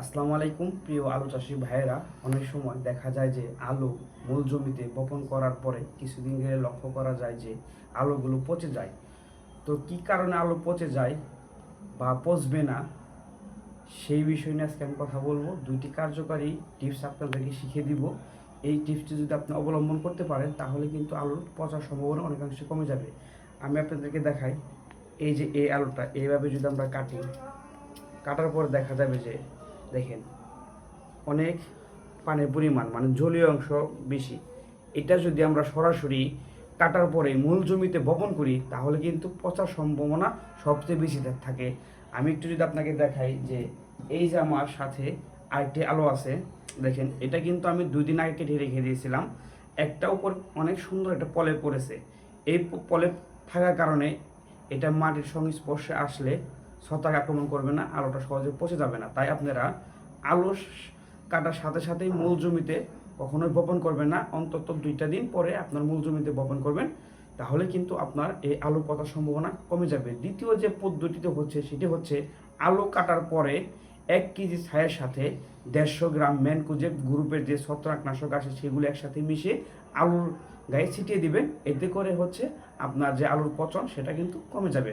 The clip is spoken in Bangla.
আসসালামু আলাইকুম, প্রিয় আলু চাষি ভাইয়েরা। অনেক সময় দেখা যায় যে আলু মূল জমিতে বপন করার পরে কিছুদিন গেলে লক্ষ্য করা যায় যে আলুগুলো পচে যায়। তো কি কারণে আলু পচে যায় বা পচবে না, সেই বিষয় নিয়ে আজকে আমি কথা বলব। দুইটি কার্যকারী টিপস আপনাদেরকে শিখিয়ে দিব। এই টিপসটি যদি আপনি অবলম্বন করতে পারেন, তাহলে কিন্তু আলুর পচার সম্ভাবনা অনেকাংশে কমে যাবে। আমি আপনাদেরকে দেখাই। এই যে এই আলুটা, এইভাবে যদি আমরা কাটি, কাটার পর দেখা যাবে যে দেখেন, অনেক পানির পরিমাণ মানে জলীয় অংশ বেশি। এটা যদি আমরা সরাসরি কাটার পরে মূল জমিতে বপন করি, তাহলে কিন্তু পচার সম্ভাবনা সবচেয়ে বেশি থাকে। আমি একটু যদি আপনাকে দেখাই যে, এই যে আমার সাথে আরেকটি আলো আছে, দেখেন, এটা কিন্তু আমি দুই দিন আগে কেটে রেখে দিয়েছিলাম। একটা উপর অনেক সুন্দর একটা পলে পড়েছে। এই পলে থাকার কারণে এটা মাটির সংস্পর্শে আসলে ছত্রাক আক্রমণ করবে না, আলোটা সহজে পচে যাবে না। তাই আপনারা আলো কাটার সাথে সাথেই মূল জমিতে কখনোই বপন করবেন না, অন্তত দুইটা দিন পরে আপনার মূল জমিতে বপন করবেন। তাহলে কিন্তু আপনার এই আলু পচার সম্ভাবনা কমে যাবে। দ্বিতীয় যে পদ্ধতিতে হচ্ছে সেটি হচ্ছে আলু কাটার পরে এক কেজি ছায়ের সাথে দেড়শো গ্রাম ম্যানকুজেব গ্রুপের যে ছত্রাকনাশক আছে সেগুলো একসাথে মিশিয়ে আলুর গায়ে ছিটিয়ে দিবেন। এতে করে হচ্ছে আপনার যে আলুর পচন সেটা কিন্তু কমে যাবে।